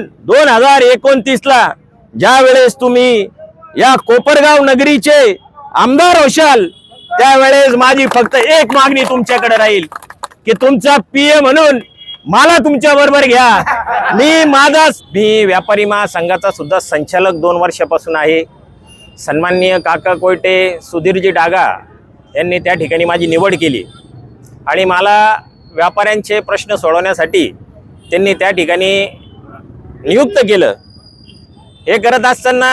दोन हजार एकोणतीसला ज्यावेळेस ज्या वेळेस तुम्ही या कोपरगाव नगरीचे आमदार होशाल त्यावेळेस माझी फक्त एक मागणी तुमच्याकडे राहील की तुमचा पीए म्हणून मला तुमच्या बरोबर घ्या. मी माझा मी व्यापारी महासंघाचा सुद्धा संचालक दोन वर्षापासून आहे. सन्माननीय काका कोयटे सुधीरजी डागा यांनी त्या ठिकाणी माझी निवड केली. आणि मला व्यापाऱ्यांचे प्रश्न सोडवण्यासाठी त्यांनी त्या ठिकाणी नियुक्त केलं. हे करत असताना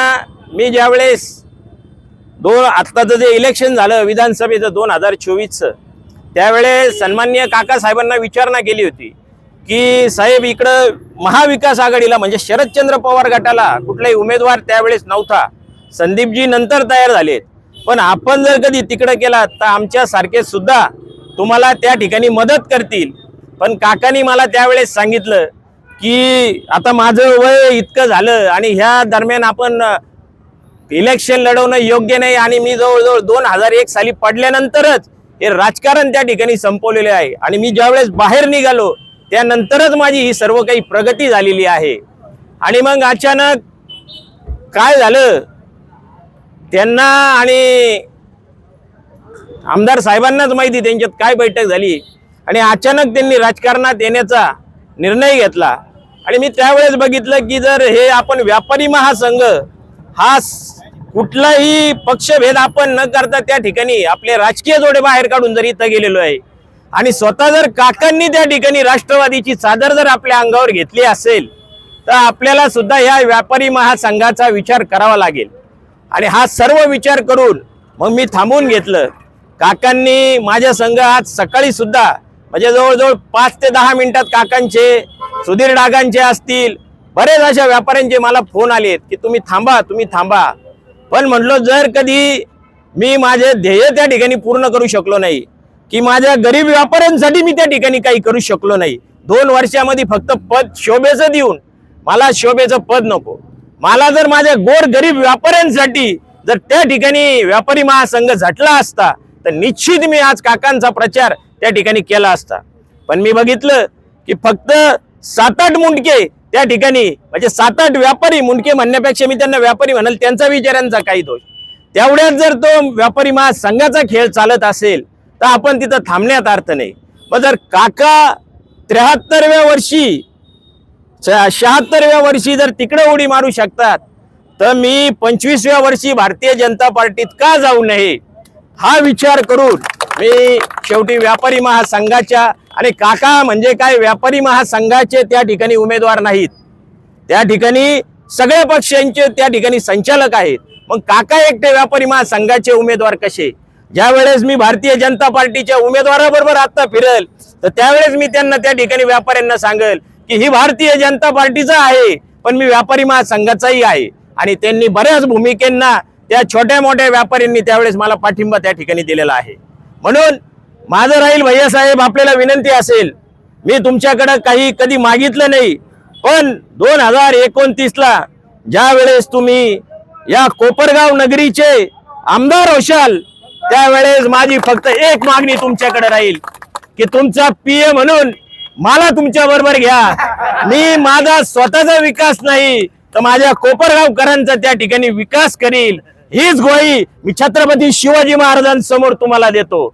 मी ज्यावेळेस दोन आत्ताचं जे इलेक्शन झालं विधानसभेचं दोन हजार चोवीसचं त्यावेळेस सन्मान्य काकासाहेबांना विचारणा केली होती की साहेब इकडं महाविकास आघाडीला म्हणजे शरदचंद्र पवार गटाला कुठलाही उमेदवार त्यावेळेस नव्हता. संदीपजी नंतर तयार झालेत. पण आपण जर कधी तिकडं केलात तर आमच्यासारखे सुद्धा तुम्हाला त्या ठिकाणी मदत करतील. पण काकांनी मला त्यावेळेस सांगितलं की आता माझं वय इतकं झालं आणि ह्या दरम्यान आपण इलेक्शन लढवणं योग्य नाही आणि मी जवळजवळ दोन हजार एक साली पडल्यानंतरच हे राजकारण त्या ठिकाणी संपवलेले आहे. आणि मी ज्यावेळेस बाहेर निघालो त्यानंतरच माझी ही सर्व काही प्रगती झालेली आहे. आणि मग अचानक काय झालं? त्यांना आणि आमदार साहेबांनाच माहिती त्यांच्यात काय बैठक झाली? आणि अचानक त्यांनी राजकारणात येण्याचा निर्णय घेतला. आणि मी त्यावेळेस बघितलं की जर हे आपण व्यापारी महासंघ हा कुठलाही पक्षभेद आपण न करता त्या ठिकाणी आपले राजकीय जोडे बाहेर काढून जर इथं गेलेलो आहे आणि स्वतः जर काकांनी त्या ठिकाणी राष्ट्रवादीची चादर जर आपल्या अंगावर घेतली असेल तर आपल्याला सुद्धा या व्यापारी महासंघाचा विचार करावा लागेल. आणि हा सर्व विचार करून मग मी थांबवून घेतलं. काकांनी माझ्या संघ आज सकाळी सुद्धा म्हणजे जवळजवळ पाच ते दहा मिनिटात काकांचे सुधीर डागांचे असतील बरेच अशा व्यापाऱ्यांचे मला फोन आलेत की तुम्ही थांबा तुम्ही थांबा. पण म्हटलो जर कधी मी माझे ध्येय त्या ठिकाणी पूर्ण करू शकलो नाही की माझ्या गरीब व्यापाऱ्यांसाठी मी त्या ठिकाणी काही करू शकलो नाही दोन वर्षामध्ये फक्त पद शोभेचं देऊन मला शोभेचं पद नको. मला जर माझ्या गोर गरीब व्यापाऱ्यांसाठी जर त्या ठिकाणी व्यापारी महासंघ झटला असता तर निश्चित मी आज काकांचा प्रचार त्या ठिकाणी केला असता. पण मी बघितलं की फक्त सात आठ मुंडके त्या ठिकाणी म्हणजे सात आठ व्यापारी मुंडके म्हणण्यापेक्षा मी त्यांना व्यापारी म्हणाल त्यांचा विचारांचा काही दोष. तेवढ्यात जर तो व्यापारी महासंघाचा खेळ चालत असेल तर आपण तिथं थांबण्यात अर्थ नाही. मग जर काका त्र्याहत्तरव्या वर्षी शहात्तरव्या वर्षी जर तिकडे उडी मारू शकतात तर मी पंचवीसव्या वर्षी भारतीय जनता पार्टीत का जाऊ नये? हा विचार करून मी शेवटी व्यापारी महासंघाच्या आणि काका म्हणजे काय व्यापारी महासंघाचे त्या ठिकाणी उमेदवार नाहीत. त्या ठिकाणी सगळ्या पक्षांचे त्या ठिकाणी संचालक आहेत. मग काका एकटे व्यापारी महासंघाचे उमेदवार कसे? ज्या वेळेस मी भारतीय जनता पार्टीच्या उमेदवाराबरोबर आता फिरल तर त्यावेळेस मी त्यांना त्या ठिकाणी व्यापाऱ्यांना सांगेल की ही भारतीय जनता पार्टीचा आहे पण मी व्यापारी महासंघाचाही आहे. आणि त्यांनी बऱ्याच भूमिकेंना त्या छोट्या मोठ्या व्यापाऱ्यांनी त्यावेळेस मला पाठिंबा त्या ठिकाणी दिलेला आहे. म्हणून माझं राहील भैयासाहेब आपल्याला विनंती असेल. मी तुमच्याकडं काही कधी मागितलं नाही. पण दोन हजार एकोणतीसला ज्या वेळेस तुम्ही या कोपरगाव नगरीचे आमदार होशाल त्यावेळेस माझी फक्त एक मागणी तुमच्याकडे राहील की तुमचा पीए म्हणून मला तुमच्या बरोबर घ्या. मी माझा स्वतःचा विकास नाही तर माझ्या कोपरगावकरांचा त्या ठिकाणी विकास करील. हीच ग्वाही मी छत्रपती शिवाजी महाराजांसमोर तुम्हाला देतो.